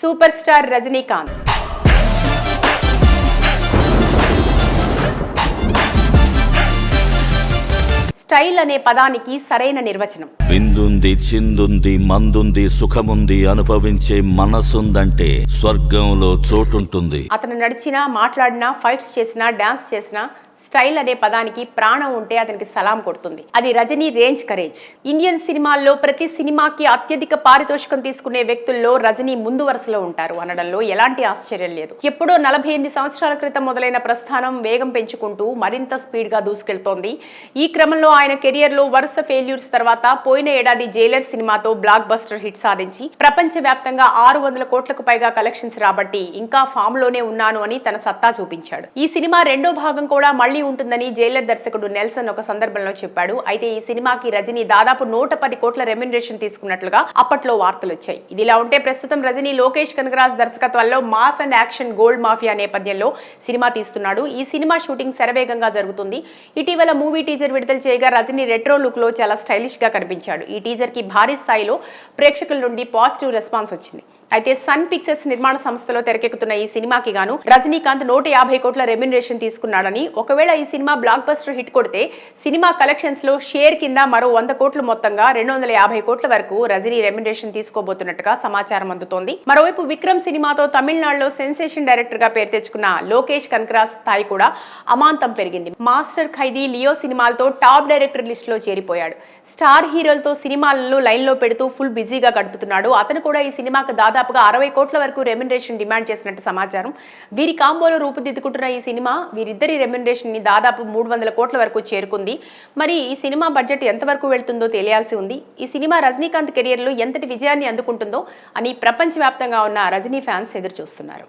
Super star Rajinikanth. Style అనే పదానికి సరైన నిర్వచనం. విందుంది చిందుంది మందుంది సుఖముంది అనుభవించే మనసుందంటే స్వర్గంలో చోటుంటుంది. అతను నడిచినా మాట్లాడినా ఫైట్స్ చేసినా డాన్స్ చేసినా స్టైల్ అనే పదానికి ప్రాణం ఉంటే అతనికి సలాం కొడుతుంది. అది రజనీ రేంజ్ కరేజ్. ఇండియన్ సినిమాల్లో ప్రతి సినిమాకి అత్యధిక పారితోషికం తీసుకునే వ్యక్తుల్లో రజనీ ముందు వరుసలో ఉంటారు. అనడంలో ఎలాంటి ఆశ్చర్యం లేదు. ఎప్పుడో నలభై ఎనిమిది సంవత్సరాల క్రితం మొదలైన ప్రస్థానం వేగం పెంచుకుంటూ మరింత స్పీడ్గా దూసుకెళ్తోంది. ఈ క్రమంలో ఆయన కెరియర్లో వరుస ఫెయిల్యూర్స్ తర్వాత పోయిన ఏడాది జైలర్ సినిమాతో బ్లాక్ బస్టర్ హిట్ సాధించి ప్రపంచ వ్యాప్తంగా ఆరు వందల కోట్లకు పైగా కలెక్షన్స్ రాబట్టి ఇంకా ఫామ్లోనే ఉన్నాను అని తన సత్తా చూపించాడు. ఈ సినిమా రెండో భాగం కూడా మళ్ళీ ఉంటుందని జైలర్ దర్శకుడు నెల్సన్ ఒక సందర్భంలో చెప్పాడు. అయితే ఈ సినిమాకి రజనీ దాదాపు నూట పది కోట్ల రెమ్యునరేషన్ తీసుకున్నట్లుగా అప్పట్లో వార్తలు వచ్చాయి. ఇదిలా ఉంటే ప్రస్తుతం రజనీ లోకేష్ కనగరాజ్ దర్శకత్వంలో mass and action gold mafia నేపథ్యంలో సినిమా తీస్తున్నాడు. ఈ సినిమా షూటింగ్ శరవేగంగా జరుగుతుంది. ఇటీవల మూవీ టీజర్ విడుదల చేయగా రజనీ రెట్రో లుక్లో చాలా స్టైలిష్గా కనిపించాడు. ఈ టీజర్కి భారీ స్థాయిలో ప్రేక్షకుల నుండి పాజిటివ్ రెస్పాన్స్ వచ్చింది. అయితే సన్ పిక్చర్స్ నిర్మాణ సంస్థలో తెరకెక్కుతున్న ఈ సినిమాకి గాను రజనీకాంత్ నూట యాభై కోట్ల రెమ్యునరేషన్ తీసుకున్నాడని ఒకవేళ ఈ సినిమా బ్లాక్ బస్టర్ హిట్ కొడితే సినిమా కలెక్షన్స్లో షేర్ కింద మరో వంద కోట్లు మొత్తంగా రెండు వందల యాభై కోట్ల వరకు రజనీ రెమ్యునరేషన్ తీసుకోబోతున్నట్టుగా సమాచారం అందుతోంది. మరోవైపు విక్రమ్ సినిమాతో తమిళనాడులో సెన్సేషన్ డైరెక్టర్గా పేరు తెచ్చుకున్న లోకేష్ కనకరాజ్ స్థాయి కూడా అమాంతం పెరిగింది. మాస్టర్ ఖైదీ లియో సినిమాలతో టాప్ డైరెక్టర్ లిస్ట్లో చేరిపోయాడు. స్టార్ హీరోలతో సినిమాలను లైన్లో పెడుతూ ఫుల్ బిజీగా గడుపుతున్నాడు. అతను కూడా ఈ సినిమాకు దాదాపుగా అరవై కోట్ల వరకు రెమ్యునరేషన్ డిమాండ్ చేసినట్టు సమాచారం. వీరి కాంబోలో రూపుదిద్దుకుంటున్న ఈ సినిమా వీరిద్దరి రెమ్యునరేషన్ని దాదాపు మూడు వందల కోట్ల వరకు చేరుకుంది. మరి ఈ సినిమా బడ్జెట్ ఎంతవరకు వెళ్తుందో తెలియాల్సి ఉంది. ఈ సినిమా రజనీకాంత్ కెరియర్లో ఎంతటి విజయాన్ని అందుకుంటుందో అని ప్రపంచవ్యాప్తంగా ఉన్న రజనీ ఫ్యాన్స్ ఎదురు చూస్తున్నారు